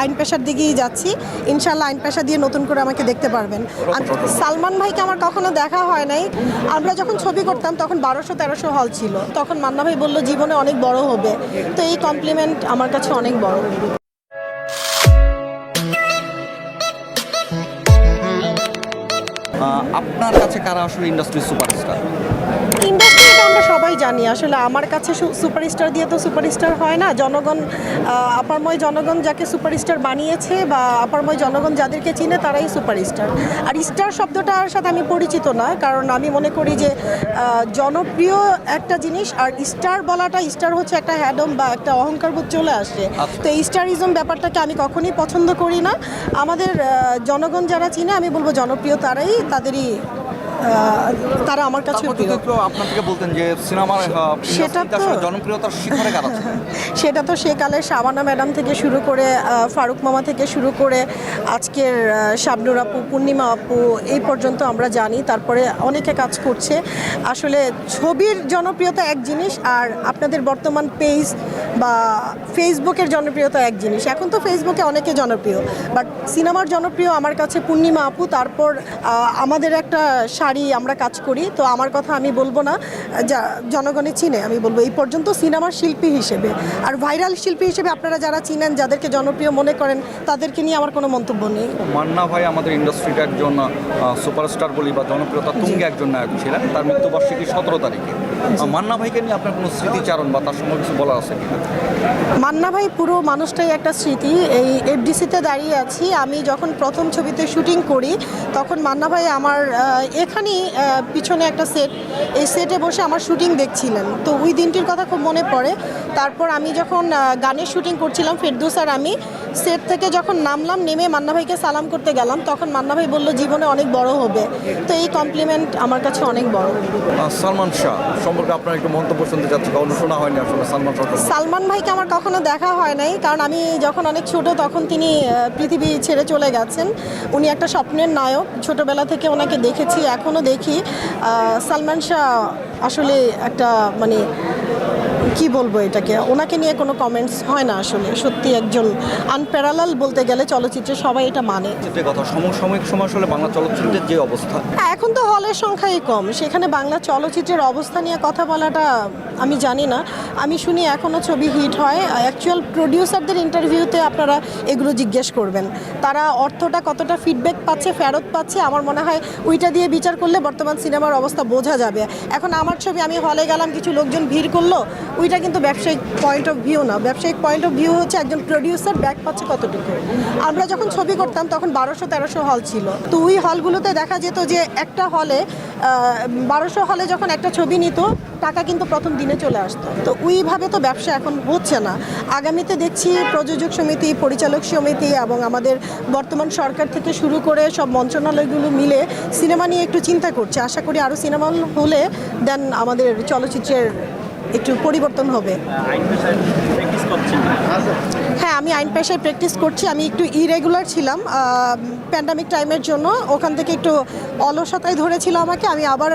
আইন পেশার দিকেই যাচ্ছি। ইনশাল্লাহ আইন পেশা দিয়ে নতুন করে আমাকে দেখতে পারবেন। সালমান ভাইকে আমার কখনো দেখা হয় নাই। আমরা যখন ছবি করতাম, তখন বারোশো, তেরোশো হল ছিল। তখন মান্না ভাই বলল, জীবনে অনেক বড় হবে। তো এই কমপ্লিমেন্ট আমার কাছে অনেক বড়। আপনার কাছে কারা আসলে ইন্ডাস্ট্রি সুপারস্টার ইন্ডাস্ট্রিটা আমরা সবাই জানি। আসলে আমার কাছে সুপারস্টার দিয়ে তো সুপারস্টার হয় না। জনগণ আপারময় জনগণ যাকে সুপারস্টার বানিয়েছে বা আপারময় জনগণ যাদেরকে চিনে তারাই সুপারস্টার আর স্টার শব্দটার সাথে আমি পরিচিত না কারণ আমি মনে করি যে জনপ্রিয় একটা জিনিস আর স্টার বলাটা স্টার হচ্ছে একটা হ্যাডম বা একটা অহংকার অহংকারবোধ চলে আসে। আচ্ছা। তো এই স্টারিজম ব্যাপারটাকে আমি কখনোই পছন্দ করি না। আমাদের জনগণ যারা চিনে আমি বলব জনপ্রিয় তারাই তাদেরই আহ, তারা আমার কাছে থেকে বলতেন যে সিনেমার সেটা তো- জনপ্রিয়তার শিখরে সেটা তো সেকালে শাবানা ম্যাডাম থেকে শুরু করে ফারুক মামা থেকে শুরু করে আজকের শাবনুর আপু পূর্ণিমা আপু এই পর্যন্ত আমরা জানি। তারপরে অনেকে কাজ করছে। আসলে ছবির জনপ্রিয়তা এক জিনিস আর আপনাদের বর্তমান পেজ বা ফেসবুকের জনপ্রিয়তা এক জিনিস। এখন তো ফেসবুকে অনেকে জনপ্রিয় বাট সিনেমার জনপ্রিয় আমার কাছে পূর্ণিমা আপু। তারপর আমাদের একটা শাড়ি আমরা কাজ করি, তো আমার কথা আমি বলব না। যা জনগণে চিনে, আমি বলব এই পর্যন্ত সিনেমার শিল্পী হিসেবে। আর ভাইরাল শিল্পী হিসেবে আপনারা যারা চিনেন, যাদেরকে জনপ্রিয় মনে করেন, তাদেরকে নিয়ে আমার কোনো মন্তব্য নেই। মান্না ভাই আমাদের ইন্ডাস্ট্রিটা একজন সুপারস্টার বলি বা জনপ্রিয়তা তুঙ্গে একজন নায়ক ছিলেন। তার মৃত্যুবার্ষিকী সতেরো তারিখে। মান্না ভাইকে নিয়ে আপনার কোনো স্মৃতিচারণ বা তার সঙ্গে কিছু বলার আছে মান্না ভাই পুরো মানুষটাই একটা স্মৃতি। এই এফডিসিতে দাঁড়িয়ে আছি। আমি যখন প্রথম ছবিতে শুটিং করি, তখন মান্না ভাই আমার এখানেই পিছনে একটা সেট এই সেটে বসে আমার শুটিং দেখছিলেন। তো ওই দিনটির কথা খুব মনে পড়ে। তারপর আমি যখন গানের শুটিং করছিলাম, ফেরদৌস আর আমি সেট থেকে যখন নামলাম নেমে মান্না ভাইকে সালাম করতে গেলাম তখন মান্না ভাই বলল জীবনে অনেক বড় হবে। তো এই কমপ্লিমেন্ট আমার কাছে অনেক বড়। সালমান শাহ সম্পর্কে আপনার একটু মন্তব্য শুনতে চাচ্ছি কারণ শোনা হয়নি আসলে সালমান শাহ সালমান ভাইকে আমার কখনো দেখা হয় নাই কারণ আমি যখন অনেক ছোট তখন তিনি পৃথিবী ছেড়ে চলে গেছেন। উনি একটা স্বপ্নের নায়ক ছোটবেলা থেকে ওনাকে দেখেছি এখনও দেখি। সালমান শাহ আসলে একটা মানে কি বলব এটাকে? ওনাকে নিয়ে কোনো কমেন্টস হয় না আসলে। সত্যি একজন আনপ্যারালাল বলতে গেলে চলচ্চিত্রে সবাই এটা মানে। যে কথা সমসাময়িক সময় আসলে বাংলা চলচ্চিত্রের যে অবস্থা। হ্যাঁ, এখন তো হলের সংখ্যাই কম। সেখানে বাংলা চলচ্চিত্রের অবস্থা নিয়ে কথা বলাটা আমি জানি না। আমি শুনি এখনও ছবি হিট হয়। অ্যাকচুয়াল প্রডিউসারদের ইন্টারভিউতে আপনারা এগুলো জিজ্ঞেস করবেন। তারা অর্থটা কতটা ফিডব্যাক পাচ্ছে ফেরত পাচ্ছে আমার মনে হয় ওইটা দিয়ে বিচার করলে বর্তমান সিনেমার অবস্থা বোঝা যাবে। এখন আমার ছবি আমি হলে গেলাম কিছু লোকজন ভিড় করল ওইটা কিন্তু ব্যবসায়িক পয়েন্ট অফ ভিউ না। ব্যবসায়িক পয়েন্ট অফ ভিউ হচ্ছে একজন প্রডিউসার ব্যাক পাচ্ছে কতটুকু। আমরা যখন ছবি করতাম তখন বারোশো, তেরোশো হল ছিল। তো ওই হলগুলোতে দেখা যেত যে একটা হলে বারোশো হলে যখন একটা ছবি নিত, টাকা কিন্তু প্রথম দিনে চলে আসতো। তো ওইভাবে তো ব্যবসা এখন হচ্ছে না। আগামীতে দেখছি প্রযোজক সমিতি, পরিচালক সমিতি এবং আমাদের বর্তমান সরকার থেকে শুরু করে সব মন্ত্রণালয়গুলো মিলে সিনেমা নিয়ে একটু চিন্তা করছে। আশা করি আরও সিনেমা হলে দেন আমাদের চলচ্চিত্রের একটু পরিবর্তন হবে। হ্যাঁ আমি আইন পেশায় প্র্যাকটিস করছি। আমি একটু ইরেগুলার ছিলাম প্যান্ডামিক টাইমের জন্য। ওখান থেকে একটু অলসতায় ধরেছিল আমাকে। আমি আবার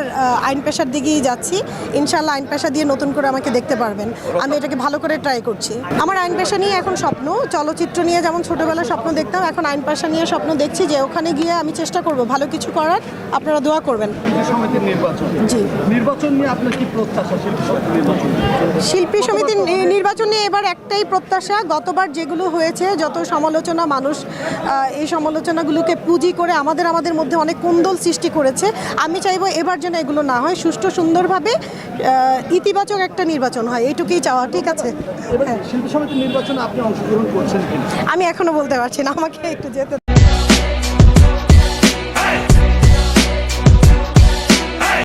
আইন পেশার দিকেই যাচ্ছি। ইনশাল্লাহ আইন পেশা দিয়ে নতুন করে আমাকে দেখতে পারবেন। আমি এটাকে ভালো করে ট্রাই করছি। আমার আইন পেশা নিয়ে এখন স্বপ্ন চলচ্চিত্র নিয়ে যেমন ছোটোবেলায় স্বপ্ন দেখতাম এখন আইন পেশা নিয়ে স্বপ্ন দেখছি যে ওখানে গিয়ে আমি চেষ্টা করব। ভালো কিছু করার আপনারা দোয়া করবেন। জি। নির্বাচন নিয়ে আপনার কি প্রত্যাশা? শিল্পী সমিতির নির্বাচন। এবার একটাই প্রত্যাশা। গতবার যেগুলো হয়েছে যত সমালোচনা মানুষ এই সমালোচনাগুলোকে পুঁজি করে আমাদের আমাদের মধ্যে অনেক কুন্দল সৃষ্টি করেছে আমি চাইব এবার যেন এগুলো না হয় সুষ্ঠু সুন্দরভাবে ইতিবাচক একটা নির্বাচন হয় এইটুকুই চাওয়া ঠিক আছে এবার। শিল্পী সমিতির নির্বাচনে আপনি অংশগ্রহণ করছেন আমি এখনও বলতে পারছি না আমাকে একটু যেতে